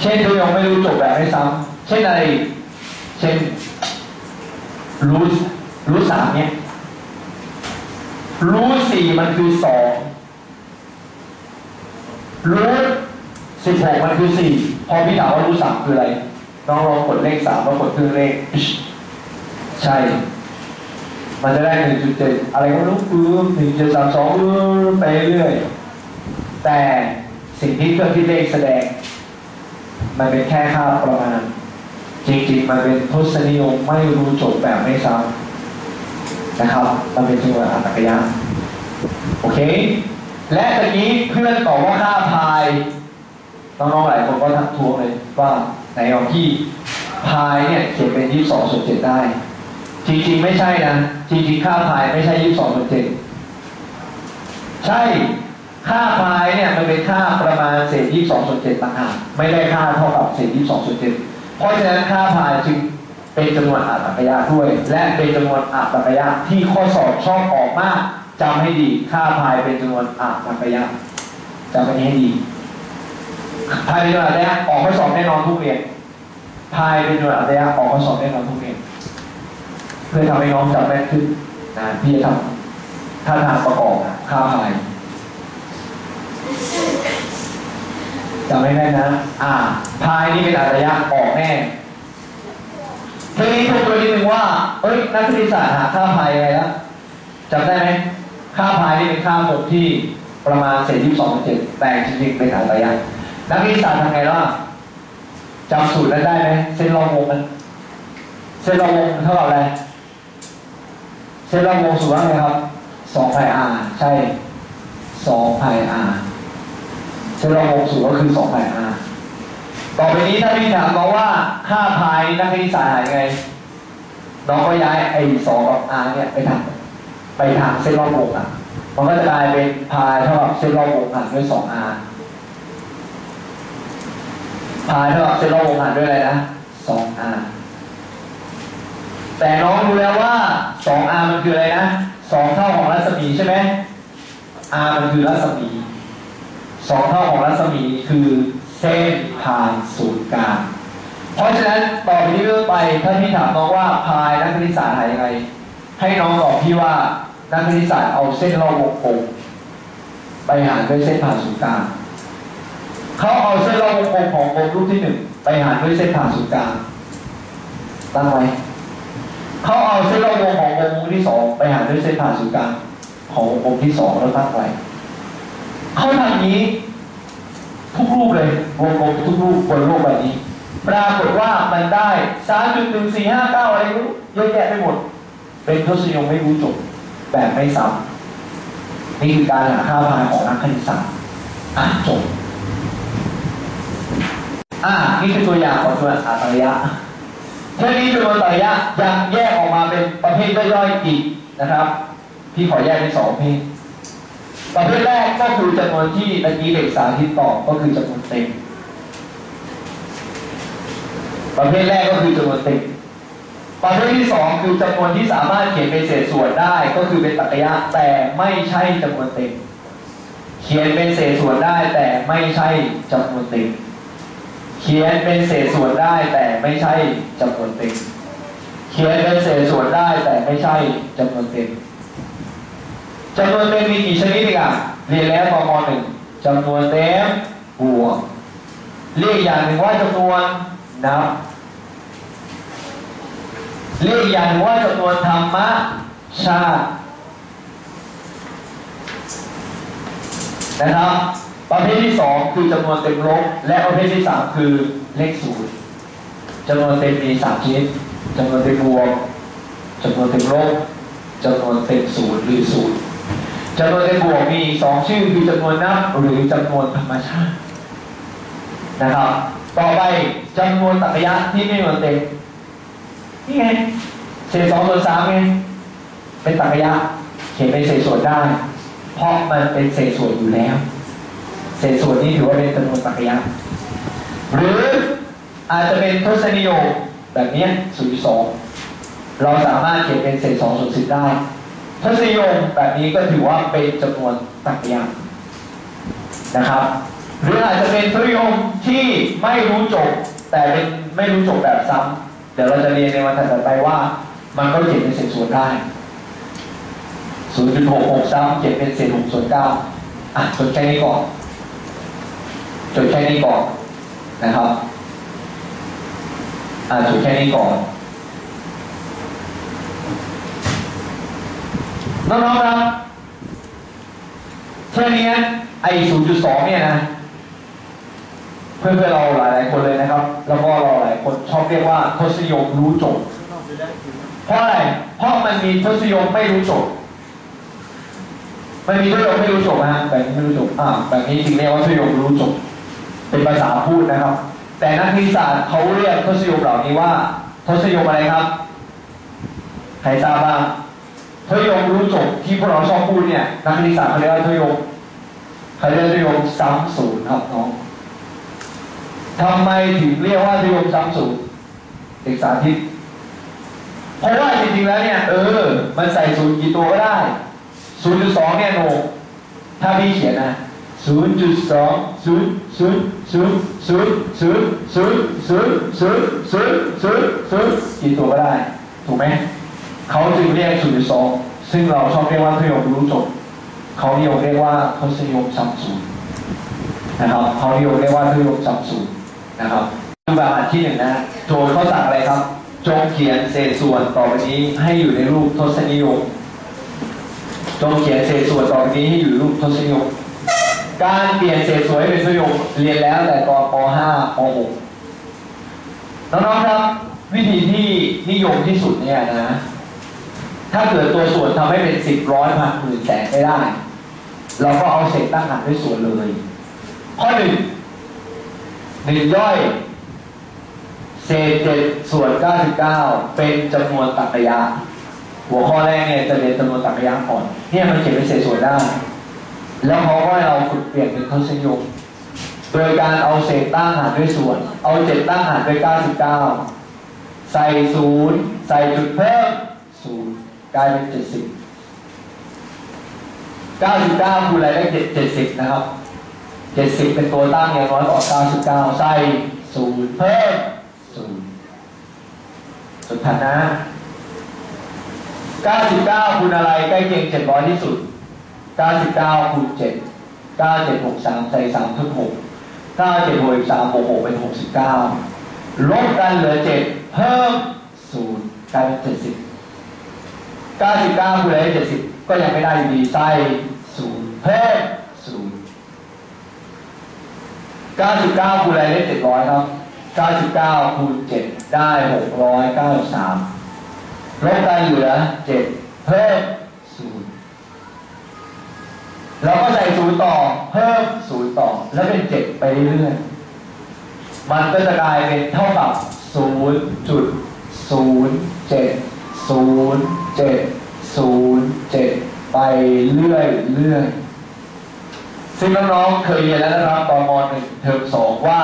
เช่นตัวยังไม่รู้จบแบบไม่ซ้ำเช่นอะไร เช่น รู้รู้สามเนี่ยรู้สี่มันคือสองรู้สิบหกมันคือสี่พอพี่ถามว่ารู้สามคืออะไรน้องลองกดเลขสามแล้วกดเครื่องเลข ใช่ มันจะได้หนึ่งจุดเจ็ดอะไรก็รู้คือหนึ่งจุดสามสองไปเรื่อยแต่สิ่งที่เครื่องคิดเลขแสดง มันเป็นแค่ค่าประมาณ จริงๆ มันเป็นทศนิยมไม่รู้จบแบบไม่ซ้ำนะครับ มันเป็นจำนวนอัตรกยะโอเค และตอนนี้เพื่อนตอบว่าค่าพายน้องๆหลายคนก็ทักท้วงเลยว่าไหนเอาพี่พายเนี่ยเขียนเป็นยี่สิบสองส่วนเจ็ดได้ จริงๆ ไม่ใช่นะจริงๆค่าพายไม่ใช่ยี่สิบสองส่วนเจ็ดใช่ ค่าพายเนี่ยมันเป็นค่าประมาณเศษยี่สิบสองส่วนเจ็ดต่างหากไม่ได้ค่าเท่ากับเศษยี่สิบสองส่วนเจ็ดเพราะฉะนั้นค่าพายจึงเป็นจำนวนอัตราระยะด้วย และเป็นจำนวนอัตราระยะที่ข้อสอบชอบออกมากจำให้ดีค่าพายเป็นจำนวนอัตราระยะจำอันนี้ให้ดีพายเป็นจำนวนอัตราระยะออกข้อสอบแน่นอนทุกเรียนพายเป็นจำนวนอัตราระยะออกข้อสอบแน่นอนทุกเรียนเพื่อทำให้น้องจำแม่นขึ้นนะพี่จะทำท่าทางประกอบค่าพาย จำไม่แม่นนะ อ่า พายนี่เป็นอัตระยะออกแน่ทีนี้ทบทวนนิดนึงว่า เอ้ย นักคณิตศาสตร์หาค่าพายยังไงแล้วจำได้ไหม ค่าพายนี่เป็นค่าหมดที่ประมาณเศษที่สองเจ็ดแต่จริงๆเป็นอัตระยะนักคณิตศาสตร์ทำไงล่ะจำสูตรนั้นได้ไหมเส้นรอบวงมันเส้นรอบวงเท่ากับอะไรเส้นรอบวงสูตรว่าไงครับสองไพอาใช่สองไพอาเส้นร อบวงสูตรก็คือสองไพอาต่อไปนี้ถ้าพี่ถามน้องว่าค่าพายนักคณิตศาสตร์หายไง น้องก็ย้ายไอ้สองกับอาเนี่ยไปทางไปทางเส้นรอบวงอะ มันก็จะกลายเป็นพายเท่ากับเส้นรอบวงหารด้วยสองอาพายเท่ากับเส้นรอบวงหารด้วยอะไรนะสองอาแต่น้องรู้แล้วว่า 2r มันคืออะไรนะ 2 เท่าของรัศมีใช่ไหม r มันคือรัศมี 2เท่าของรัศมีคือเส้นผ่านศูนย์กลาง เพราะฉะนั้นต่อไปนี้เรื่อไปถ้าพี่ถามน้องว่าพายนักคณิตศาสตร์หายังไง ให้น้องตอบพี่ว่านักคณิตศาสตร์เอาเส้นรอบวงกลมไปหารด้วยเส้นผ่านศูนย์กลางเขาเอาเส้นรอบวงกลมของกลมรูปที่หนึ่งไปหารด้วยเส้นผ่านศูนย์กลางตั้งไว้เขาเอาเส้นรอบวงของวงกลมที่สองไปหารด้วยเส้นผ่านศูนย์กลางของวงกลมที่สองแล้วตั้งไว้ เขาทำอย่างนี้ ทุกรูปเลยวงกลมทุกรูปบนโลกใบนี้ ปรากฏว่ามันได้สามจุดหนึ่งสี่ห้าเก้าอะไรรู้เยอะแยะไปหมด เป็นทศนิยมไม่รู้จบแบบไม่ซ้ำนี่คือการหาค่าพายของนักคณิตศาสตร์อะจบอะนี่คือตัวอย่างของตัวอัตราระยะทีนี้จำนวนระยะยังแยกออกมาเป็นประเภทย่อยๆอีกนะครับ พี่ขอแยกเป็นสองประเภท ประเภทแรกก็คือจำนวนที่เมื่อกี้เด็กสาธิตตอบก็คือจำนวนเต็ม ประเภทแรกก็คือจำนวนเต็ม ประเภทที่สองคือจำนวนที่สามารถเขียนเป็นเศษส่วนได้ ก็คือเป็นตรรกยะแต่ไม่ใช่จำนวนเต็ม เขียนเป็นเศษส่วนได้แต่ไม่ใช่จำนวนเต็ม เขียนเป็นเศษส่วนได้แต่ไม่ใช่จำนวนเต็ม เขียนเป็นเศษส่วนได้แต่ไม่ใช่จำนวนเต็ม จำนวนเต็มมีกี่ชนิดอีกอะเรียนแล้วตอนมหนึ่งจำนวนเต็มบวกเรียกอย่างหนึ่งว่าจำนวนนับเรียกอย่างหนึ่งว่าจำนวนธรรมชาตินะครับประเภทที่สองคือจำนวนเต็มลบและประเภทที่สามคือเลขศูนย์จำนวนเต็มมีสามชนิดจำนวนเต็มบวกจำนวนเต็มลบจำนวนเต็มศูนย์หรือศูนย์ จำนวนเต็มบวกมีสองชื่อคือจำนวนนับหรือจำนวนธรรมชาตินะครับ ต่อไปจำนวนตรรกะยะที่ไม่เหมือนเต็มนี่ไงเศษสองส่วนสามไงเป็นตรรกะยะเขียนเป็นเศษส่วนได้ เพราะมันเป็นเศษส่วนอยู่แล้ว เศษส่วนนี้ถือว่าเป็นจำนวนตรรกยะหรืออาจจะเป็นทศนิยมแบบนี้ศูนย์สองเราสามารถเขียนเป็นเศษสองส่วนสิบได้ ทศนิยมแบบนี้ก็ถือว่าเป็นจำนวนตรรกยะนะครับ หรืออาจจะเป็นทศนิยมที่ไม่รู้จบ แต่เป็นไม่รู้จบแบบซ้ำเดี๋ยวเราจะเรียนในวันถัดไปว่า มันก็เขียนเป็นเศษส่วนได้0.66ซ้ำเขียนเป็นเศษ6ส่วน9อะจดแค่นี้ก่อนจดแค่นี้ก่อนนะครับ อ่าจดแค่นี้ก่อน น้องๆครับแค่นี้ไอ้0.2เนี่ยนะ เพื่อนๆเราหลายๆคนเลยนะครับ แล้วก็เราหลายคนชอบเรียกว่าทศนิยมรู้จบ เพราะอะไร เพราะมันมีทศนิยมไม่รู้จบมันมีทศนิยมไม่รู้จบนะฮะแบบนี้ไม่รู้จบอ่าแบบนี้จริงเรียกว่าทศนิยมรู้จบ เป็นภาษาพูดนะครับ แต่นักวิทยาศาสตร์เขาเรียกทศนิยมเหล่านี้ว่าทศนิยมอะไรครับ ใครทราบบ้าง ทยมรู้จบที่พวกเราชอบพูดเนี่ยนักวิทยาเขาเรียกว่าทยมเขาเรียกทยมซ้ำศูนย์ครับน้องทำไมถึงเรียกว่าทยมซ้ำศูนย์เด็กสาธิตเพราะว่าจริงๆแล้วเนี่ยเออ มันใส่ศูนย์กี่ตัวก็ได้0.2เนี่ยโนถ้าพี่เขียนนะ0.2 0 0 0 0 0 0 0 0 0 0 0กี่ตัวก็ได้ ถูกไหม เขาจึงเรียก0.2ซึ่งเราชอบเรียกว่าทศนิยมรู้จบเขานิยมเรียกว่าทศนิยมซ้ำศูนนะครับเขานิยมเรียกว่าทศนิยมซ้ำศูนนะครับดูแบบอันที่หนึ่งนะโจทย์เขาสั่งอะไรครับจงเขียนเศษส่วนต่อไปนี้ให้อยู่ในรูปทศนิยมจงเขียนเศษส่วนต่อไปนี้ให้อยู่รูปทศนิยม การเปลี่ยนเศษส่วนให้เป็นทศนิยมเรียนแล้วแต่ตอนป .5 ป .6 น้องๆครับ วิธีที่นิยมที่สุดเนี่ยนะ ถ้าเกิดตัวส่วนทำให้เป็นสิบร้อยพันหมื่นแสนไม่ได้ เราก็เอาเศษตั้งหารด้วยส่วนเลย ข้อหนึ่งหนึ่งย่อย เศษเจ็ดส่วนเก้าสิบเก้าเป็นจำนวนตรรกะหัวข้อแรกเนี่ยจะเรียนจำนวนตรรกะก่อนเนี่ยมันเขียนเป็นเศษส่วนได้ แล้วเขาก็ให้เราฝึกเปลี่ยนเป็นทศนิยมโดยการเอาเศษตั้งหารด้วยส่วน เอาเจ็ดตั้งหารด้วยเก้าสิบเก้าใส่ศูนย์ใส่จุดเพิ่มศูนย์ กลายเป็นเจ็ดสิบเก้าสิบเก้าคูณอะไรได้เจ็ดเจ็ดสิบนะครับเจ็ดสิบเป็นตัวตั้งอย่างน้อยกว่าเก้าสิบเก้าใส่ศูนย์เพิ่มศูนย์สุดท้ายนะเก้าสิบเก้าคูณอะไรใกล้เคียงเจ็ดร้อยที่สุดเก้าสิบเก้าคูณเจ็ดเก้าเจ็ดหกสามใส่สามเพิ่มหกเก้าเจ็ดหกสามบวกหกเป็นหกสิบเก้าลบกันเหลือเจ็ดเพิ่มศูนย์กลายเป็นเจ็ดสิบ 99คูณได้70ก็ยังไม่ได้อยู่ดีใส่ศูนย์เพิ่มศูนย์99คูณได้700ครับ99คูณ7ได้693ลบกันเหลือ7เพิ่มศูนย์เราก็ใส่ศูนย์ต่อเพิ่มศูนย์ต่อ แล้วเป็น7ไปเรื่อยมันก็จะกลายเป็นเท่ากับ0.07ศูนย์เจ็ด ศูนย์เจ็ดไปเรื่อยเรื่อยซึ่งน้องๆเคยเรียนแล้วนะครับตอนมหนึ่งเทอมสองว่า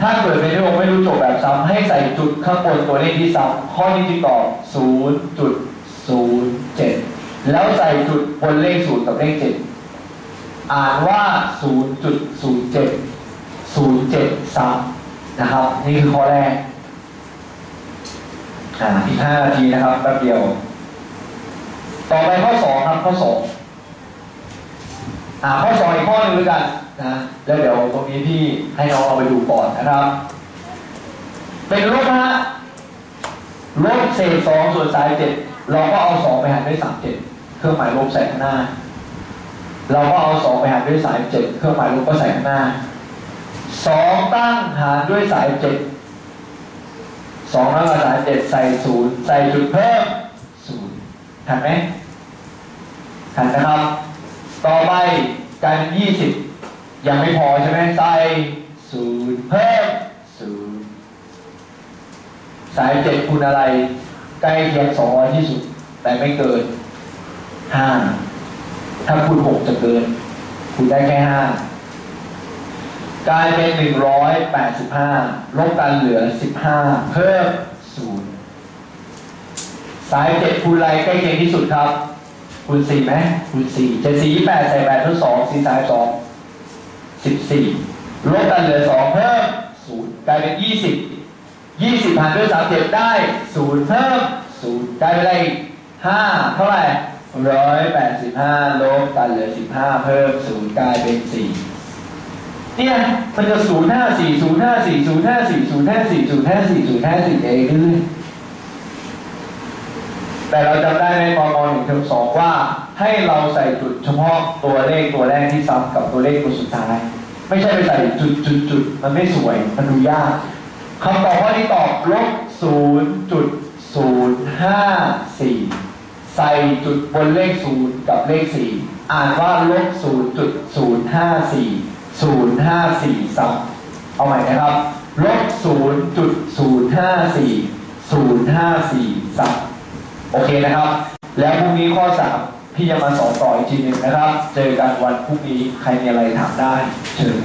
ถ้าเกิดเป็นเรื่องไม่รู้โจทย์แบบซ้ำให้ใส่จุดข้างบนตัวเลขที่ซ้ำข้อนี้จึงตอบศูนย์จุดศูนย์เจ็ดแล้วใส่จุดบนเลขศูนย์กับเลขเจ็ดอ่านว่าศูนย์จุดศูนย์เจ็ดศูนย์เจ็ดซ้ำนะครับ นี่คือข้อแรก อ่าอีกห้านาทีนะครับแป๊บเดียว ต่อไปข้อสองครับข้อสองอ่าข้อสองอีกข้อหนึ่งด้วยกันนะแล้วเดี๋ยวตรงนี้พี่ให้น้องเอาไปดูก่อนนะครับ เป็นลบนะฮะลบเศษสองส่วนสายเจ็ดเราก็เอาสองไปหารด้วยสามเจ็ดเครื่องหมายลบใส่ข้างหน้า เราก็เอาสองไปหารด้วยสายเจ็ดเครื่องหมายลบก็ใส่ข้างหน้าสองตั้งหารด้วยสายเจ็ด สองร้อยสามเจ็ดใส่ศูนย์ใส่จุดเพิ่มศูนย์ทันไหมทันนะครับ ต่อไปกลายเป็นยี่สิบยังไม่พอใช่ไหมใส่ศูนย์เพิ่มศูนย์สายเจ็ดคูณอะไรใกล้เคียงสองร้อยที่สุด แต่ไม่เกินห้าถ้าคูณหกจะเกินคูณได้แค่ห้า กลายเป็นหนึ่งร้อยแปดสิบห้าลบกันเหลือสิบห้าเพิ่มศูนย์สายเจ็ดคูณอะไรใกล้เคียงที่สุดครับ คูณสี่ไหมคูณสี่เจ็ดสี่ยี่แปดใส่แปดทดสองสี่สายสอง14 ลบกันเหลือ 2 เพิ่ม 0 กลายเป็น 20 20หารด้วย37 ได้ 0 เพิ่ม 0 กลายเป็นอะไร5เท่าไหร่185 ลบกันเหลือ 15 เพิ่ม 0 กลายเป็น 4 เนี่ยมันจะ0 5 4 0 5 4 0 5 4 0 5 4 0 5 4 0 5 4เองเรื่อยแต่เราจำได้ในมม1เทอม2ว่า ให้เราใส่จุดเฉพาะตัวเลขตัวแรกที่ซ้ำกับตัวเลขตัวสุดท้าย ไม่ใช่ไปใส่จุดจุดจุดมันไม่สวยมันดูยากคำตอบข้อที่ตอบลบ0จุด054ใส่จุดบนเลข0กับเลข4อ่านว่าลบ0จุด054 054ซ้ำเอาใหม่นะครับลบ0จุด054 054ซ้ำโอเคนะครับ แล้วพรุ่งนี้ข้อ 3 พี่จะมาสอนต่ออีกทีหนึ่งนะครับ เจอกันวันพรุ่งนี้ใครมีอะไรถามได้ เชิญ